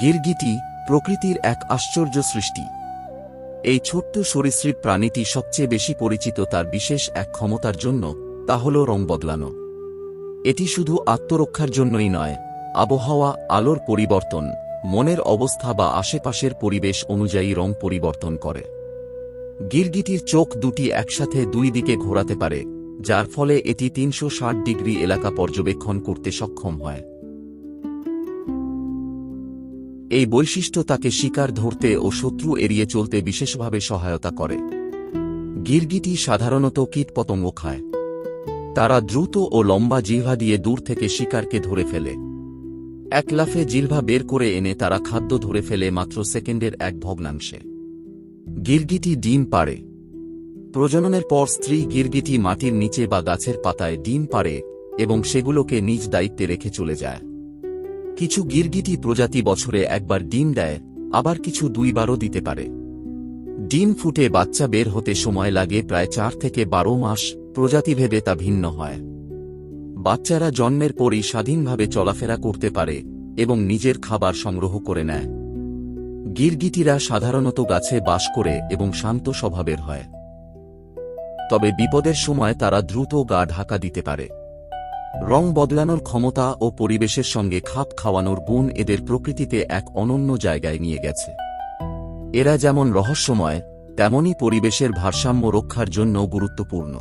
গিরগিটি প্রকৃতির এক আশ্চর্য সৃষ্টি। এই ছোট্ট সরীসৃপ প্রাণীটি সবচেয়ে বেশি পরিচিত তার বিশেষ এক ক্ষমতার জন্য, তা হল রং বদলানো। এটি শুধু আত্মরক্ষার জন্যই নয়, আবহাওয়া, আলোর পরিবর্তন, মনের অবস্থা বা আশেপাশের পরিবেশ অনুযায়ী রং পরিবর্তন করে। গিরগিটির চোখ দুটি একসাথে দুই দিকে ঘোরাতে পারে, যার ফলে এটি তিনশো ষাট ডিগ্রি এলাকা পর্যবেক্ষণ করতে সক্ষম হয়। এই বৈশিষ্ট্য তাকে শিকার ধরতে ও শত্রু এড়িয়ে চলতে বিশেষভাবে সহায়তা করে। গিরগিটি সাধারণত কীটপতঙ্গ খায়। তারা দ্রুত ও লম্বা জিহ্বা দিয়ে দূর থেকে শিকারকে ধরে ফেলে। এক লাফে জিহ্বা বের করে এনে তারা খাদ্য ধরে ফেলে মাত্র সেকেন্ডের এক ভগ্নাংশে। গিরগিটি ডিম পাড়ে। প্রজননের পর স্ত্রী গিরগিটি মাটির নিচে বা গাছের পাতায় ডিম পাড়ে এবং সেগুলোকে নিজ দায়িত্বে রেখে চলে যায়। কিছু গিরগিটি প্রজাতি বছরে একবার ডিম দেয়, আবার কিছু দুইবারও দিতে পারে। ডিম ফুটে বাচ্চা বের হতে সময় লাগে প্রায় চার থেকে বারো মাস, প্রজাতিভেদে তা ভিন্ন হয়। বাচ্চারা জন্মের পরই স্বাধীনভাবে চলাফেরা করতে পারে এবং নিজের খাবার সংগ্রহ করে নেয়। গিরগিটিরা সাধারণত গাছে বাস করে এবং শান্ত স্বভাবের হয়। তবে বিপদের সময় তারা দ্রুত গা ঢাকা দিতে পারে। রং বদলানোর ক্ষমতা ও পরিবেশের সঙ্গে খাপ খাওয়ানোর গুণ এদের প্রকৃতিতে এক অনন্য জায়গায় নিয়ে গেছে। এরা যেমন রহস্যময়, তেমনই পরিবেশের ভারসাম্য রক্ষার জন্য গুরুত্বপূর্ণ।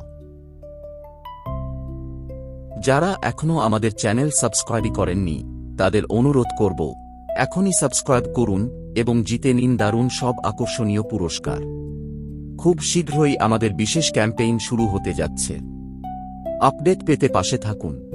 যারা এখনও আমাদের চ্যানেল সাবস্ক্রাইব করেননি, তাদের অনুরোধ করব, এখনই সাবস্ক্রাইব করুন এবং জিতে নিন দারুণ সব আকর্ষণীয় পুরস্কার। খুব শীঘ্রই আমাদের বিশেষ ক্যাম্পেইন শুরু হতে যাচ্ছে। আপডেট পেতে পাশে থাকুন।